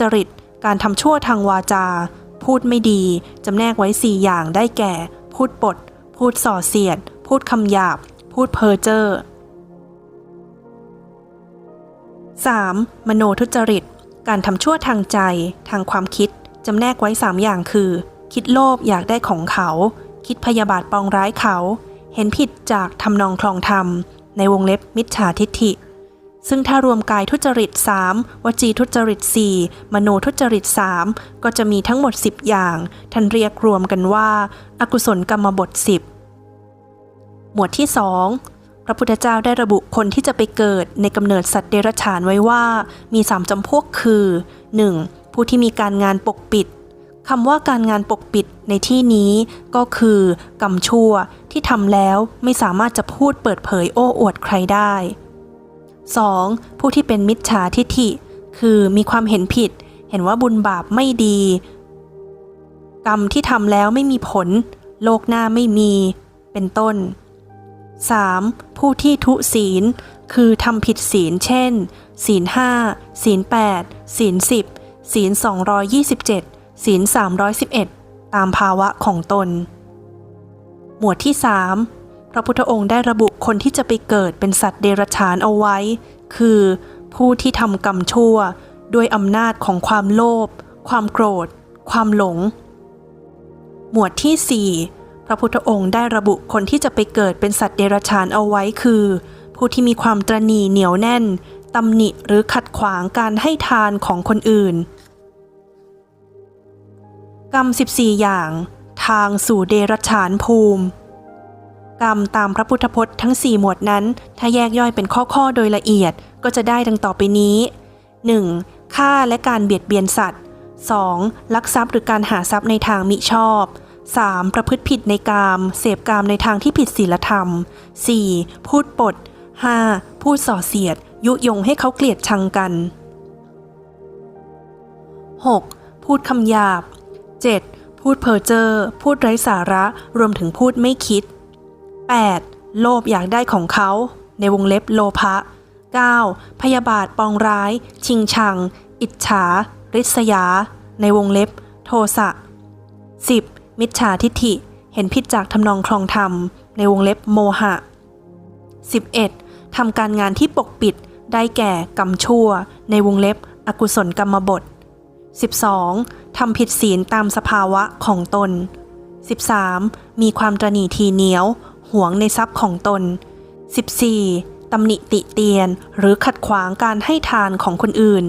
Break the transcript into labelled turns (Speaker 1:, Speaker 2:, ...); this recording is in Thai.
Speaker 1: จริต การทำชั่วทางวาจา พูดไม่ดีจำแนกไว้4อย่างได้แก่ พูดปด พูดส่อเสียด พูดคำหยาบ พูดเพ้อเจ้อ 3. มโนทุจริต การทำชั่วทางใจ ทางความคิด จำแนกไว้ 3 อย่างคือ คิดโลภอยากได้ของเขา คิดพยาบาทปองร้ายเขา เห็นผิดจากทำนองคลองธรรม ในวงเล็บมิจฉาทิฏฐิ ซึ่งถ้ารวมกายทุจริต 3 วจีทุจริต 4 มโนทุจริต 3 ก็จะมีทั้งหมด 10 อย่าง ท่านเรียกรวมกันว่าอากุศลกรรมบท 10 หมวดที่ 2พระพุทธเจ้าได้ระบุคนที่จะไปเกิดในกำเนิดสัตว์เดรัจฉานไว้ว่า มี3จำพวกคือ 1. ผู้ที่มีการงานปกปิดคำว่าการงานปกปิดในที่นี้ก็คือกรรมชั่วที่ทำแล้วไม่สามารถจะพูดเปิดเผยโอ้อวดใครได้ 2. ผู้ที่เป็นมิจฉาทิฐิ คือมีความเห็นผิด เห็นว่าบุญบาปไม่ดี กรรมที่ทำแล้วไม่มีผล โลกหน้าไม่มี เป็นต้น 3. ผู้ที่ทุศีล คือทำผิดศีล เช่น ศีลห้าศีลแปดศีลสิบศีล227ศีล311 ตามภาวะของตน หมวดที่ 3 ระพุทธองค์ได้ระบุคนที่จะไปเกิดเป็นสัตว์เดรัจฉานเอาไว้ คือผู้ที่ทำกรรมชั่ว ด้วยอำนาจของความโลภ ความโกรธ ความหลง หมวดที่ 4 พระพุทธองค์ได้ระบุคนที่จะไปเกิดเป็นสัตว์เดรัจฉานเอาไว้คือ ผู้ที่มีความตรณีเหนียวแน่นตำหนิหรือขัดขวางการให้ทานของคนอื่น กรรม 14 อย่าง ทางสู่เดรัจฉานภูมิ กรรมตามพระพุทธพจน์ทั้ง 4 หมวดนั้น ถ้าแยกย่อยเป็นข้อๆ โดยละเอียดก็จะได้ดังต่อไปนี้ 1. ฆ่าและการเบียดเบียนสัตว์ 2. ลักทรัพย์หรือการหาทรัพย์ในทางมิชอบ 3. ประพฤติผิดในกาม เสพกามในทางที่ผิดศีลธรรม 4. พูดปด 5. พูดส่อเสียด ยุยงให้เขาเกลียดชังกัน 6. พูดคำหยาบ 7. พูดเพ้อเจ้อพูดไร้สาระ รวมถึงพูดไม่คิด 8. โลภอยากได้ของเขา ในวงเล็บโลภะ 9. พยาบาทปองร้าย ชิงชัง อิจฉา ริษยา ในวงเล็บ โทสะ 10. มิจฉาทิฐิ เห็นผิดจากทำนองคลองธรรม ในวงเล็บโมหะ 11. ทำการงานที่ปกปิด ได้แก่กรรมชั่ว ในวงเล็บอกุศลกรรมบท 12. ทำผิดศีลตามสภาวะของตน 13. มีความตระหนี่ทีเหนียว หวงในทรัพย์ของตน 14. ตำหนิติเตียนหรือขัดขวางการให้ทานของคนอื่น